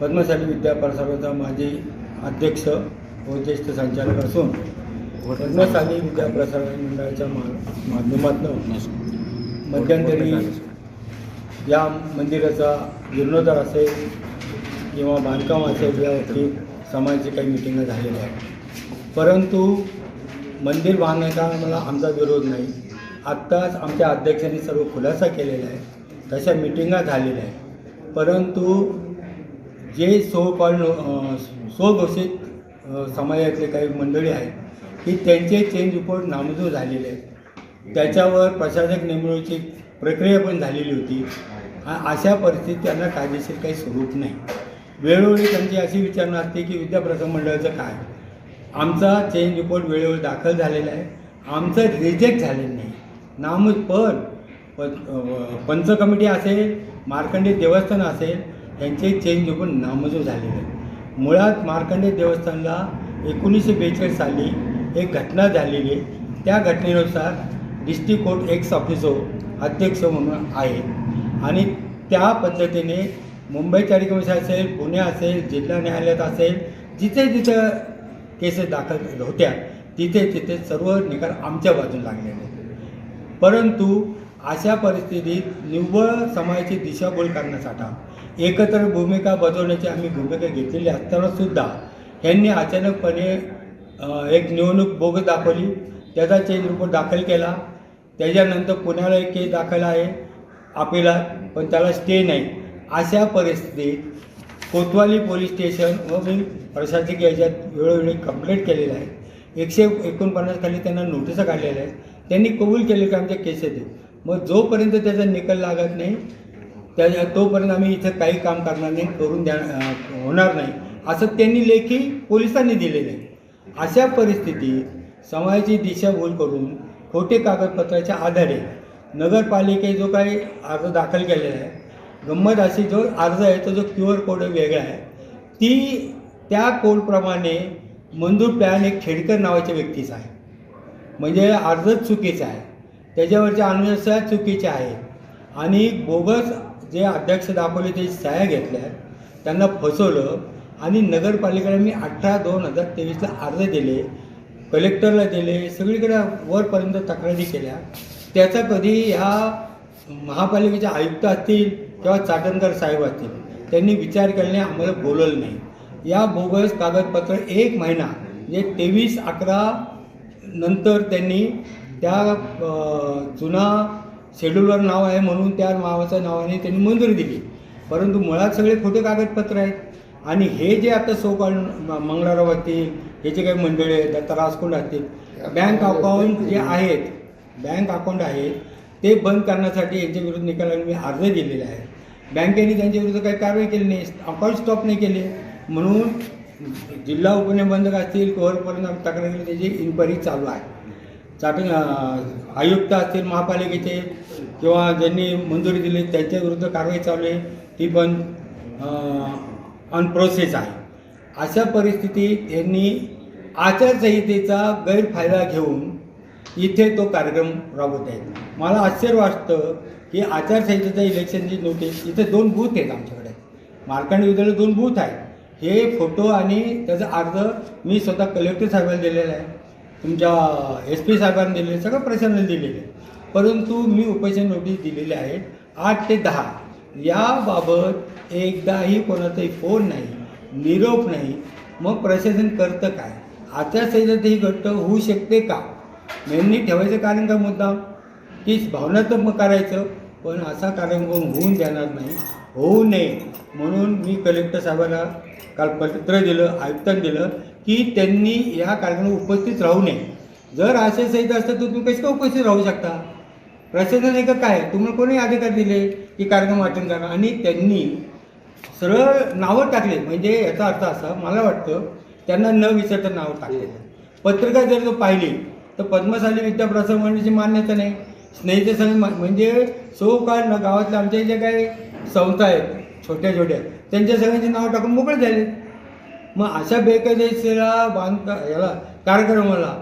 पद्मशाली विद्याप्रसराचा माजी अध्यक्ष व ज्येष्ठ संचालक असून पद्मशाली विद्या प्रसारण मंडळाच्या मा माध्यमातून मध्यंतरी या मंदिराचा जीर्णोद्धार असेल किंवा बांधकाम असेल यावरती समाजाची काही मिटिंग झालेल्या आहेत परंतु मंदिर बांधण्याचा मला आमचा विरोध नाही. आत्ताच आमच्या अध्यक्षांनी सर्व खुलासा केलेला आहे. तशा मिटिंगा झालेल्या आहेत. परंतु जे सो स्वघोषित समाजातले काही मंडळी आहेत की त्यांचे चेंज रिपोर्ट नामजूर झालेले आहेत. त्याच्यावर प्रशासक नेमणुकीची प्रक्रिया पण झालेली होती. अशा परिस्थितीत त्यांना कायदेशीर काही स्वरूप नाही. वेळोवेळी त्यांची अशी विचारणा असते की विद्याप्रथम मंडळाचं काय? आमचा चेंज रिपोर्ट वेळेवर दाखल झालेला आहे. आमचं रिजेक्ट झालेलं नाही. नाम पण प- पंच कमिटी असेल मार्कंडे देवस्थान असेल यांचे चेंज होऊन नामंजूर झालेले आहे मुळात मार्कंडे देवस्थानला एकोणीसशे बेचाळीस साली एक घटना झालेली आहे. त्या घटनेनुसार डिस्ट्रिक्ट कोर्ट एक्स ऑफिसो अध्यक्ष म्हणून आहे. आणि त्या पद्धतीने मुंबई चारी कमिशन असेल पुणे असेल जिल्हा न्यायालयात असेल जिथे जिथं केसेस दाखल होत्या तिथे तिथे सर्व निकाल आमच्या बाजूला लागलेले परंतु अशा परिस्थितीत निव्वळ समाजाची दिशाभूल करण्यासाठी एकत्र भूमिका बजावण्याची आम्ही भूमिका घेतलेली असतानासुद्धा यांनी अचानकपणे एक निवडणूक बोगस दाखवली. त्याचा चेंज रिपोर्ट दाखल केला. त्याच्यानंतर पुण्याला एक केस दाखल आहे. अपिलात पण त्याला स्टे नाही. अशा परिस्थितीत कोतवाली पोलीस स्टेशन व मी प्रशासकीय याच्यात वेळोवेळी कंप्लेंट केलेलं आहे. एकशे एकोणपन्नास खाली त्यांना नोटिसा काढलेल्या आहेत. त्यांनी कबूल केले की आमच्या केसेस आहेत मग जोपर्यंत त्याचा निकाल लागत नाही त्या तोपर्यंत आम्ही इथं काही काम करणार नाही करून द्या होणार नाही. असं त्यांनी लेखी पोलिसांनी दिलेलं आहे. अशा परिस्थितीत समाजाची दिशाभूल करून खोटे कागदपत्राच्या आधारे नगरपालिके जो काही अर्ज दाखल केलेला आहे गंमत अशी जो अर्ज आहे तो जो क्यू आर कोड वेगळा आहे ती त्या कोडप्रमाणे मंजूर प्लॅन एक खेडकर नावाच्या व्यक्तीचा आहे. म्हणजे अर्जच चुकीचा आहे. त्याच्यावरच्या अनुसार चुकीचे आहे. आणि बोगस जे अध्यक्ष दाखवले ते सह्या घेतल्या. त्यांना फसवलं. आणि नगरपालिकेला मी अठरा दोन हजार तेवीसला अर्ज दिले. कलेक्टरला दिले. सगळीकडे वरपर्यंत तक्रारी केल्या. त्याचा कधी ह्या महापालिकेचे आयुक्त असतील किंवा चाटणकर साहेब असतील त्यांनी विचार केल्याने आम्हाला बोलवलं नाही. या बोगस कागदपत्र एक महिना म्हणजे तेवीस अकरा नंतर त्यांनी त्या जुना शेड्यूलवर नाव आहे म्हणून त्या नावाच्या नावाने त्यांनी मंजुरी दिली. परंतु मुळात सगळे खोटे कागदपत्र आहेत. आणि हे जे आता सोकाळ मंगळाराव असतील हे जे काही मंडळी आहेत आता राजकोंड असतील बँक अकाउंट जे आहेत बँक अकाउंट आहेत ते बंद करण्यासाठी यांच्या विरुद्ध निकालाने मी अर्ज दिलेले आहे. बँकेने त्यांच्या विरुद्ध काही कारवाई केली नाही. अकाउंट स्टॉप नाही केले. म्हणून जिल्हा उपनिबंधक असतील कोहरपर्यंत आम्ही तक्रार केली त्याची इन्क्वायरी चालू आहे. चाटून आयुक्त असतील महापालिकेचे किंवा ज्यांनी मंजुरी दिली त्यांच्या विरुद्ध कारवाई चालू आहे. ती पण अनप्रोसेस आहे. अशा परिस्थितीत यांनी आचारसंहितेचा गैरफायदा घेऊन इथे तो कार्यक्रम राबवत आहेत. मला आश्चर्य वाटतं की आचारसंहितेचा इलेक्शनची नोटीस इथे दोन बूथ आहेत आमच्याकडे. मार्कंड विद्यालय दोन बूथ आहेत. हे फोटो आणि त्याचा अर्ज मी स्वतः कलेक्टर साहेबाला दिलेला आहे. तुमच्या एस पी साहेबांनी दिलेले सगळं प्रशासनाला दिलेले. आहे परंतु मी उपोषण नोटीस दिलेली आहे आठ ते दहा. याबाबत एकदाही कोणाचाही फोन नाही निरोप नाही. मग प्रशासन करतं काय? आचारसंहितेत ही घट्ट होऊ शकते का? मेनली ठेवायचं कारण का मुद्दा? की भावनात्मक करायचं पण असा कार्यक्रम होऊन देणार नाही होऊ नये. म्हणून मी कलेक्टर साहेबांना काल पत्र दिलं आयुक्तांना दिलं की त्यांनी या कार्यक्रमात उपस्थित राहू नये. जर आचारसंहिता असतं तर तुम्ही कसं काय उपस्थित राहू शकता? प्रशासन एक काय? तुम्हाला कोणी अधिकार दिले की कार्यक्रम अटेंड करा आणि त्यांनी सरळ नावं टाकले. म्हणजे याचा अर्थ असा मला वाटतं त्यांना न विचारता नावं टाकले. पत्रिका जर तो पाहिली तर पद्मशाली विद्याप्रसार मंडळाची मान्यता नाही. स्नेहीचे संघ म्हणजे सो काळ न गावातल्या आमच्या ज्या काही संस्था आहेत छोट्या छोट्या त्यांच्या सगळ्यांची नावं टाकून मोकळे झाले. मग अशा बेकायदेशीर बांधका याला कार्यक्रमाला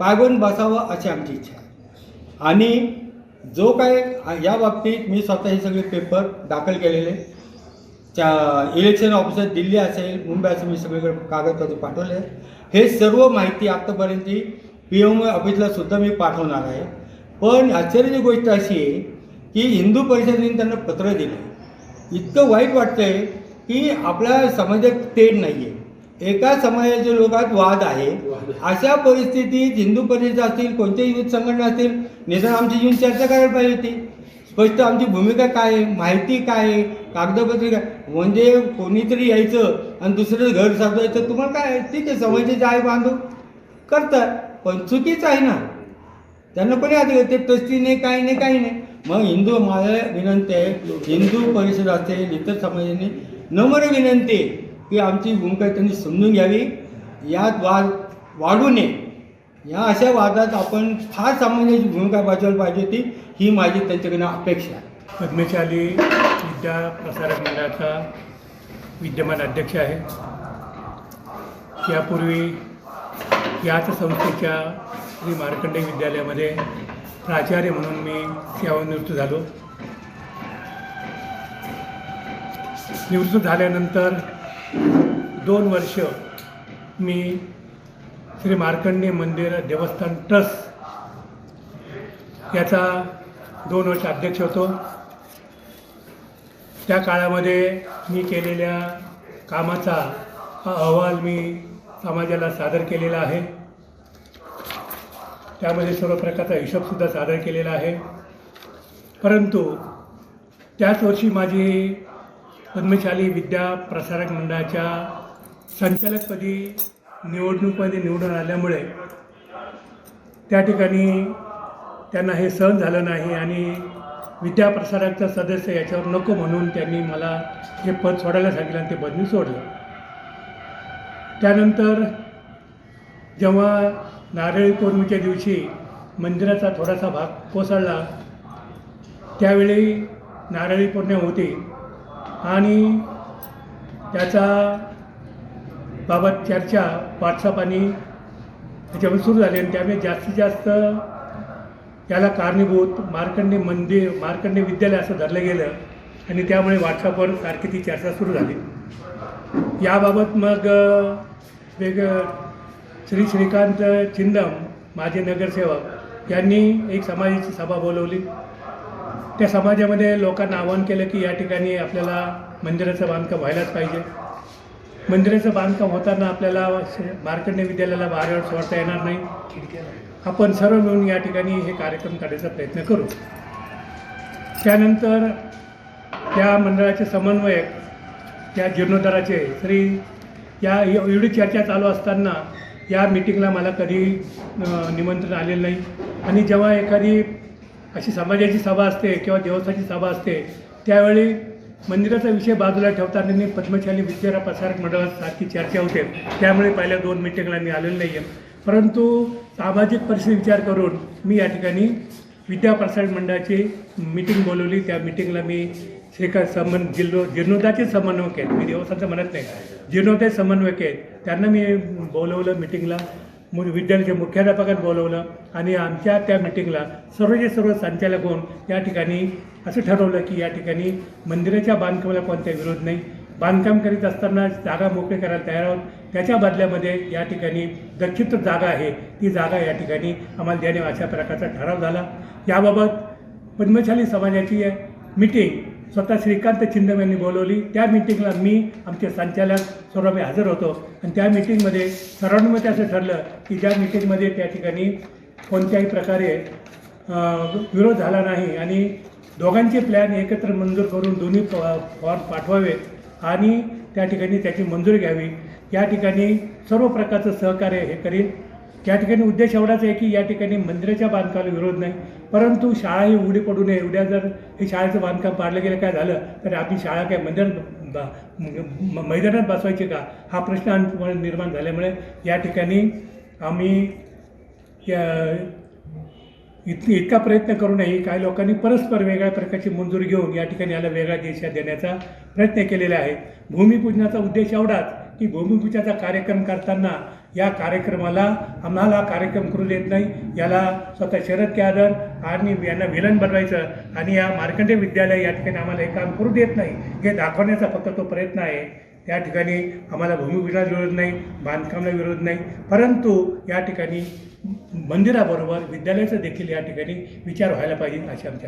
पायगून बसावं अशी आमची इच्छा आहे. आणि जो काय या बाबतीत मी स्वतः हे सगळे पेपर दाखल केलेले त्या इलेक्शन ऑफिसर दिल्ली असेल मुंबई असेल मी सगळीकडे कागदपत्र पाठवले हे सर्व माहिती आत्तापर्यंत पी एम ऑफिसला सुद्धा मी पाठवणार आहे. पण आश्चर्याची गोष्ट अशी आहे की हिंदू परिषदेने त्यांना पत्र दिलं इतकं वाईट वाटतंय की आपल्या समाजात तेढ नाही आहे एका समाजाच्या लोकात वाद आहे. अशा परिस्थितीत हिंदू परिषद असतील कोणत्याही युथ संघटना असतील निदान आमची येऊन चर्चा करायला पाहिजे होती. स्पष्ट आमची भूमिका काय आहे माहिती काय आहे कागदपत्रे काय? म्हणजे कोणीतरी यायचं आणि दुसरं घर साधवायचं तुम्हाला काय? ठीक आहे समाजाचे आहे बांधव करतात पण चुकीचं आहे ना. त्यांना कोणी आधी ते ट्रस्टी नाही काही नाही काही नाही मग हिंदू माझ्या विनंती आहे हिंदू परिषद असेल इतर समाजाने नम्र विनंती की आमची भूमिका त्यांनी समजून घ्यावी. यात वाद वाढू नये. या अशा वादात आपण फार समाजाची भूमिका बजावली पाहिजे होती ही माझी त्यांच्याकडनं अपेक्षा आहे. पद्मशाली विद्या प्रसारक मंडळाचा विद्यमान अध्यक्ष आहे. यापूर्वी याच संस्थेच्या श्री मार्कंडे विद्यालयामध्ये प्राचार्य म्हणून मी सेवानिवृत्त झालो. निवृत्त झाल्यानंतर दोन वर्ष मी श्री मार्कंडे मंदिर देवस्थान ट्रस्ट याचा दोन वर्ष अध्यक्ष होतो. त्या काळामध्ये मी केलेल्या कामाचा हा अहवाल मी समाजाला सादर केलेला आहे. त्यामध्ये सर्व प्रकारचा हिशोबसुद्धा सादर केलेला आहे. परंतु त्याच वर्षी माझी पद्मशाली विद्या प्रसारक मंडळाच्या संचालकपदी निवडणूकमध्ये निवडून आल्यामुळे त्या ठिकाणी त्यांना हे सहन झालं नाही आणि विद्याप्रसारकचा सदस्य याच्यावर नको म्हणून त्यांनी मला हे पद सोडायला सांगितलं आणि ते पद मी सोडलं. त्यानंतर जेव्हा नारळी पौर्णिमेच्या दिवशी मंदिराचा थोडासा भाग कोसळला. त्यावेळी नारळी पौर्णिमा होती आणि त्याचा बाबत चर्चा व्हॉट्सअप आणि त्याच्यावर सुरू झाली आणि त्यामुळे जास्तीत जास्त याला कारणीभूत मार्कंडे मंदिर मार्कंडे विद्यालय असं धरलं गेलं आणि त्यामुळे व्हॉट्सअपवर सारखी ती चर्चा सुरू झाली. याबाबत मग वेगळं वेग श्री श्रीकांत चिंदम माझे नगरसेवक यांनी एक समाजाची सभा बोलवली. त्या समाजामध्ये लोकांना आवाहन केलं की या ठिकाणी आपल्याला मंदिराचं बांधकाम व्हायलाच पाहिजे. मंदिराचं बांधकाम होताना आपल्याला श- मार्कंडे विद्यालयाला बाहेर सोडता येणार नाही. आपण सर्व मिळून या ठिकाणी हे कार्यक्रम करण्याचा प्रयत्न करू. त्यानंतर त्या मंडळाचे समन्वयक त्या जीर्णोद्धाराचे श्री या एवढी चर्चा चालू असताना या मिटिंगला मला कधी निमंत्रण आलेलं नाही. आणि जेव्हा एखादी अशी समाजाची सभा असते किंवा देवस्थाची सभा असते त्यावेळी मंदिराचा विषय बाजूला ठेवताना मी पद्मशाली विद्यारा प्रसारक मंडळासारखी चर्चा होते. त्यामुळे पहिल्या दोन मिटिंगला मी आलेलो नाही आहे परंतु सामाजिक परिस्थिती विचार करून मी या ठिकाणी विद्या प्रसारक मंडळाची मिटिंग बोलवली. त्या मिटिंगला मी शेखर समन जिल्हो जीर्णोदाचे समन्वयक आहेत. मी देवस्थानचं म्हणत नाही. जीर्णोदय समन्वयक आहेत. त्यांना मी बोलवलं मिटिंगला मु विद्यालयाच्या मुख्याध्यापकात बोलवलं. आणि आमच्या त्या मिटिंगला सर्वचे सर्व संचालक होऊन या ठिकाणी असं ठरवलं की या ठिकाणी मंदिराच्या बांधकामाला कोणता विरोध नाही. बांधकाम करीत असताना जागा मोकळी करायला तयार आहोत. त्याच्या बदल्यामध्ये या ठिकाणी दक्षित जागा आहे. ती जागा या ठिकाणी आम्हाला देणे अशा प्रकारचा ठराव झाला. याबाबत पद्मशाली समाजाची मिटिंग स्वतः श्रीकांत छिंदम यांनी बोलवली. त्या मिटिंगला मी आमचे संचालक सर्व मी हजर होतो. आणि त्या मिटिंगमध्ये सर्वांमध्ये असं ठरलं की ज्या मिटिंगमध्ये त्या ठिकाणी कोणत्याही प्रकारे विरोध झाला नाही आणि दोघांचे प्लॅन एकत्र मंजूर करून दोन्ही फॉर्म पाठवावे आणि त्या ठिकाणी त्याची मंजुरी घ्यावी. या ठिकाणी सर्व प्रकारचं सहकार्य हे करीत या ठिकाणी उद्देश एवढाच आहे की या ठिकाणी मंदिराच्या बांधकामाला विरोध नाही परंतु शाळा ही उघडी पडू नये. उद्या जर हे शाळेचं बांधकाम पाडलं गेलं काय झालं? तर आपली शाळा काय मंदिरात बा- मैदानात बसवायची का? हा प्रश्न निर्माण झाल्यामुळे या ठिकाणी आम्ही या इत इतका प्रयत्न करूनही काही लोकांनी परस्पर वेगळ्या प्रकारची मंजुरी घेऊन या ठिकाणी याला वेगळा दिशा देण्याचा प्रयत्न केलेला आहे. भूमिपूजनाचा उद्देश एवढाच की भूमिपूजनाचा कार्यक्रम करताना या कार्यक्रमाला आम्हाला कार्यक्रम करू देत नाही. याला स्वतः शरद कॅदर आणि यांना विलन बनवायचं आणि या मार्कंडे विद्यालय या ठिकाणी आम्हाला हे काम करू देत नाही. हे दाखवण्याचा फक्त तो प्रयत्न आहे. या ठिकाणी आम्हाला भूमिपूजनाला विरोध नाही बांधकामाला विरोध नाही. परंतु या ठिकाणी मंदिराबरोबर विद्यालयाचा देखील या ठिकाणी विचार व्हायला पाहिजे अशी आमच्या